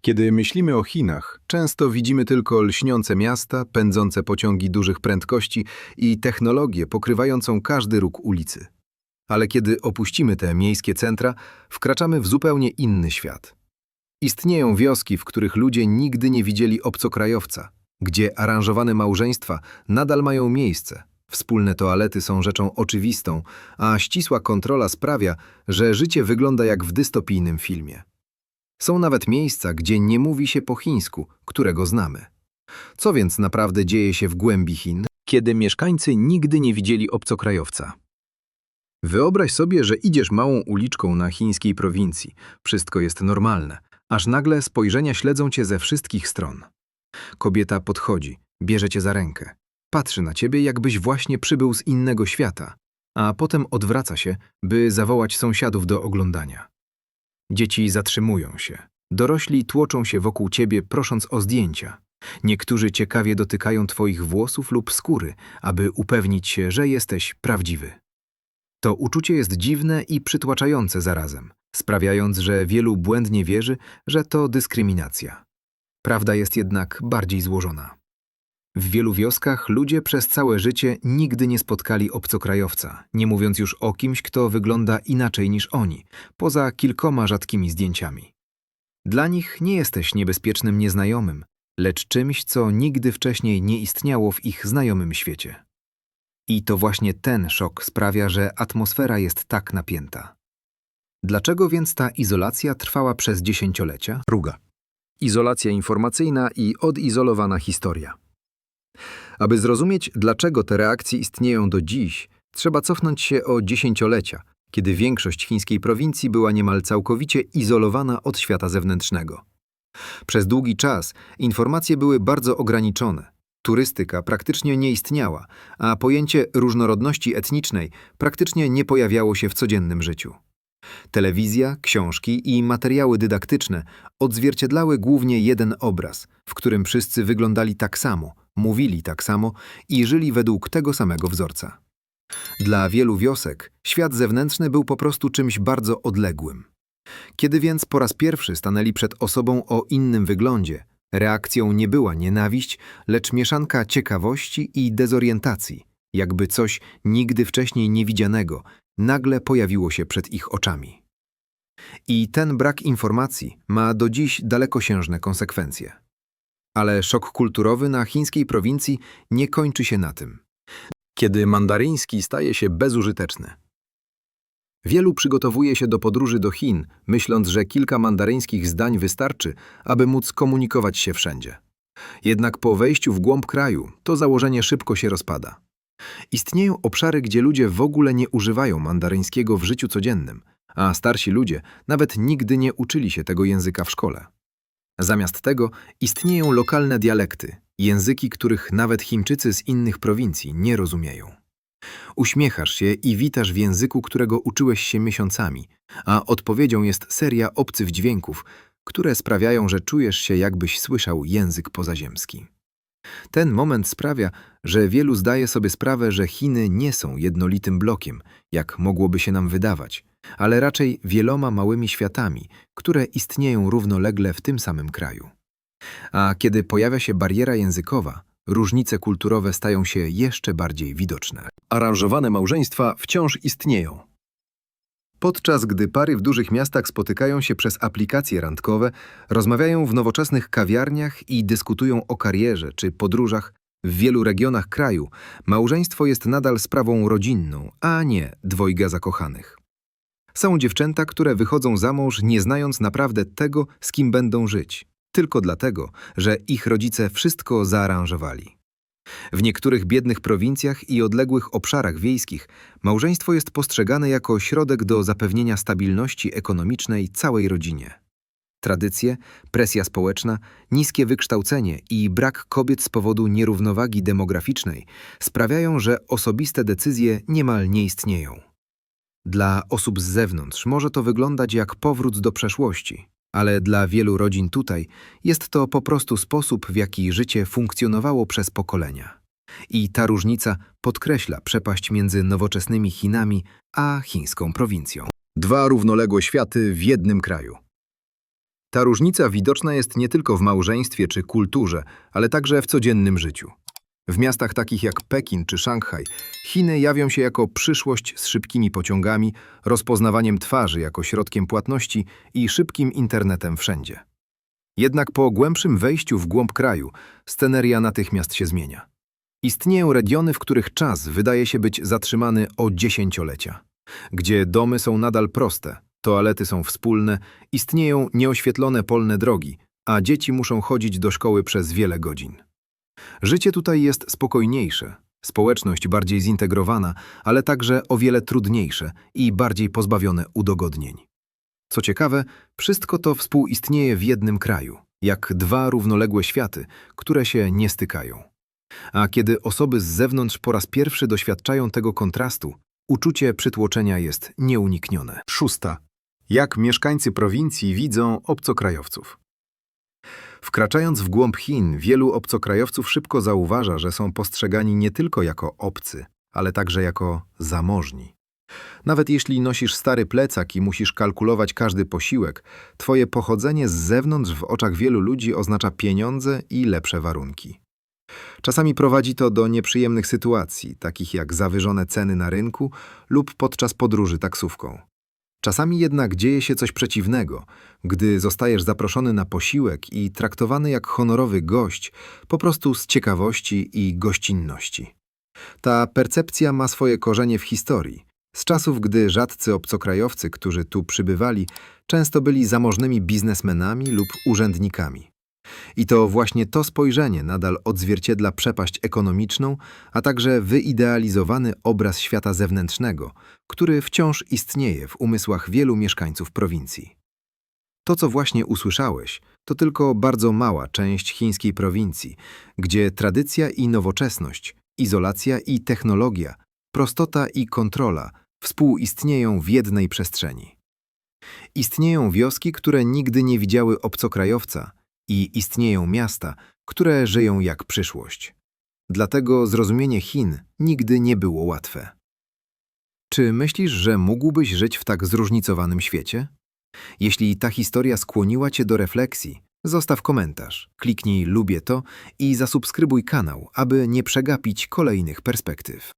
Kiedy myślimy o Chinach, często widzimy tylko lśniące miasta, pędzące pociągi dużych prędkości i technologię pokrywającą każdy róg ulicy. Ale kiedy opuścimy te miejskie centra, wkraczamy w zupełnie inny świat. Istnieją wioski, w których ludzie nigdy nie widzieli obcokrajowca, gdzie aranżowane małżeństwa nadal mają miejsce, wspólne toalety są rzeczą oczywistą, a ścisła kontrola sprawia, że życie wygląda jak w dystopijnym filmie. Są nawet miejsca, gdzie nie mówi się po chińsku, którego znamy. Co więc naprawdę dzieje się w głębi Chin, kiedy mieszkańcy nigdy nie widzieli obcokrajowca? Wyobraź sobie, że idziesz małą uliczką na chińskiej prowincji. Wszystko jest normalne, aż nagle spojrzenia śledzą cię ze wszystkich stron. Kobieta podchodzi, bierze cię za rękę. Patrzy na ciebie, jakbyś właśnie przybył z innego świata, a potem odwraca się, by zawołać sąsiadów do oglądania. Dzieci zatrzymują się. Dorośli tłoczą się wokół ciebie, prosząc o zdjęcia. Niektórzy ciekawie dotykają twoich włosów lub skóry, aby upewnić się, że jesteś prawdziwy. To uczucie jest dziwne i przytłaczające zarazem, sprawiając, że wielu błędnie wierzy, że to dyskryminacja. Prawda jest jednak bardziej złożona. W wielu wioskach ludzie przez całe życie nigdy nie spotkali obcokrajowca, nie mówiąc już o kimś, kto wygląda inaczej niż oni, poza kilkoma rzadkimi zdjęciami. Dla nich nie jesteś niebezpiecznym nieznajomym, lecz czymś, co nigdy wcześniej nie istniało w ich znajomym świecie. I to właśnie ten szok sprawia, że atmosfera jest tak napięta. Dlaczego więc ta izolacja trwała przez dziesięciolecia? Druga. Izolacja informacyjna i odizolowana historia. Aby zrozumieć, dlaczego te reakcje istnieją do dziś, trzeba cofnąć się o dziesięciolecia, kiedy większość chińskiej prowincji była niemal całkowicie izolowana od świata zewnętrznego. Przez długi czas informacje były bardzo ograniczone. Turystyka praktycznie nie istniała, a pojęcie różnorodności etnicznej praktycznie nie pojawiało się w codziennym życiu. Telewizja, książki i materiały dydaktyczne odzwierciedlały głównie jeden obraz, w którym wszyscy wyglądali tak samo, mówili tak samo i żyli według tego samego wzorca. Dla wielu wiosek świat zewnętrzny był po prostu czymś bardzo odległym. Kiedy więc po raz pierwszy stanęli przed osobą o innym wyglądzie, reakcją nie była nienawiść, lecz mieszanka ciekawości i dezorientacji, jakby coś nigdy wcześniej niewidzianego nagle pojawiło się przed ich oczami. I ten brak informacji ma do dziś dalekosiężne konsekwencje. Ale szok kulturowy na chińskiej prowincji nie kończy się na tym. Kiedy mandaryński staje się bezużyteczny. Wielu przygotowuje się do podróży do Chin, myśląc, że kilka mandaryńskich zdań wystarczy, aby móc komunikować się wszędzie. Jednak po wejściu w głąb kraju to założenie szybko się rozpada. Istnieją obszary, gdzie ludzie w ogóle nie używają mandaryńskiego w życiu codziennym, a starsi ludzie nawet nigdy nie uczyli się tego języka w szkole. Zamiast tego istnieją lokalne dialekty, języki, których nawet Chińczycy z innych prowincji nie rozumieją. Uśmiechasz się i witasz w języku, którego uczyłeś się miesiącami, a odpowiedzią jest seria obcych dźwięków, które sprawiają, że czujesz się, jakbyś słyszał język pozaziemski. Ten moment sprawia, że wielu zdaje sobie sprawę, że Chiny nie są jednolitym blokiem, jak mogłoby się nam wydawać, ale raczej wieloma małymi światami, które istnieją równolegle w tym samym kraju. A kiedy pojawia się bariera językowa, różnice kulturowe stają się jeszcze bardziej widoczne. Aranżowane małżeństwa wciąż istnieją. Podczas gdy pary w dużych miastach spotykają się przez aplikacje randkowe, rozmawiają w nowoczesnych kawiarniach i dyskutują o karierze czy podróżach, w wielu regionach kraju małżeństwo jest nadal sprawą rodzinną, a nie dwojga zakochanych. Są dziewczęta, które wychodzą za mąż nie znając naprawdę tego, z kim będą żyć, tylko dlatego, że ich rodzice wszystko zaaranżowali. W niektórych biednych prowincjach i odległych obszarach wiejskich małżeństwo jest postrzegane jako środek do zapewnienia stabilności ekonomicznej całej rodzinie. Tradycje, presja społeczna, niskie wykształcenie i brak kobiet z powodu nierównowagi demograficznej sprawiają, że osobiste decyzje niemal nie istnieją. Dla osób z zewnątrz może to wyglądać jak powrót do przeszłości, ale dla wielu rodzin tutaj jest to po prostu sposób, w jaki życie funkcjonowało przez pokolenia. I ta różnica podkreśla przepaść między nowoczesnymi Chinami a chińską prowincją. Dwa równoległe światy w jednym kraju. Ta różnica widoczna jest nie tylko w małżeństwie czy kulturze, ale także w codziennym życiu. W miastach takich jak Pekin czy Szanghaj, Chiny jawią się jako przyszłość z szybkimi pociągami, rozpoznawaniem twarzy jako środkiem płatności i szybkim internetem wszędzie. Jednak po głębszym wejściu w głąb kraju, sceneria natychmiast się zmienia. Istnieją regiony, w których czas wydaje się być zatrzymany o dziesięciolecia, gdzie domy są nadal proste, toalety są wspólne, istnieją nieoświetlone polne drogi, a dzieci muszą chodzić do szkoły przez wiele godzin. Życie tutaj jest spokojniejsze, społeczność bardziej zintegrowana, ale także o wiele trudniejsze i bardziej pozbawione udogodnień. Co ciekawe, wszystko to współistnieje w jednym kraju, jak dwa równoległe światy, które się nie stykają. A kiedy osoby z zewnątrz po raz pierwszy doświadczają tego kontrastu, uczucie przytłoczenia jest nieuniknione. Szósta. Jak mieszkańcy prowincji widzą obcokrajowców? Wkraczając w głąb Chin, wielu obcokrajowców szybko zauważa, że są postrzegani nie tylko jako obcy, ale także jako zamożni. Nawet jeśli nosisz stary plecak i musisz kalkulować każdy posiłek, twoje pochodzenie z zewnątrz w oczach wielu ludzi oznacza pieniądze i lepsze warunki. Czasami prowadzi to do nieprzyjemnych sytuacji, takich jak zawyżone ceny na rynku lub podczas podróży taksówką. Czasami jednak dzieje się coś przeciwnego, gdy zostajesz zaproszony na posiłek i traktowany jak honorowy gość, po prostu z ciekawości i gościnności. Ta percepcja ma swoje korzenie w historii. Z czasów, gdy rzadcy obcokrajowcy, którzy tu przybywali, często byli zamożnymi biznesmenami lub urzędnikami. I to właśnie to spojrzenie nadal odzwierciedla przepaść ekonomiczną, a także wyidealizowany obraz świata zewnętrznego, który wciąż istnieje w umysłach wielu mieszkańców prowincji. To, co właśnie usłyszałeś, to tylko bardzo mała część chińskiej prowincji, gdzie tradycja i nowoczesność, izolacja i technologia, prostota i kontrola współistnieją w jednej przestrzeni. Istnieją wioski, które nigdy nie widziały obcokrajowca i istnieją miasta, które żyją jak przyszłość. Dlatego zrozumienie Chin nigdy nie było łatwe. Czy myślisz, że mógłbyś żyć w tak zróżnicowanym świecie? Jeśli ta historia skłoniła Cię do refleksji, zostaw komentarz, kliknij lubię to i zasubskrybuj kanał, aby nie przegapić kolejnych perspektyw.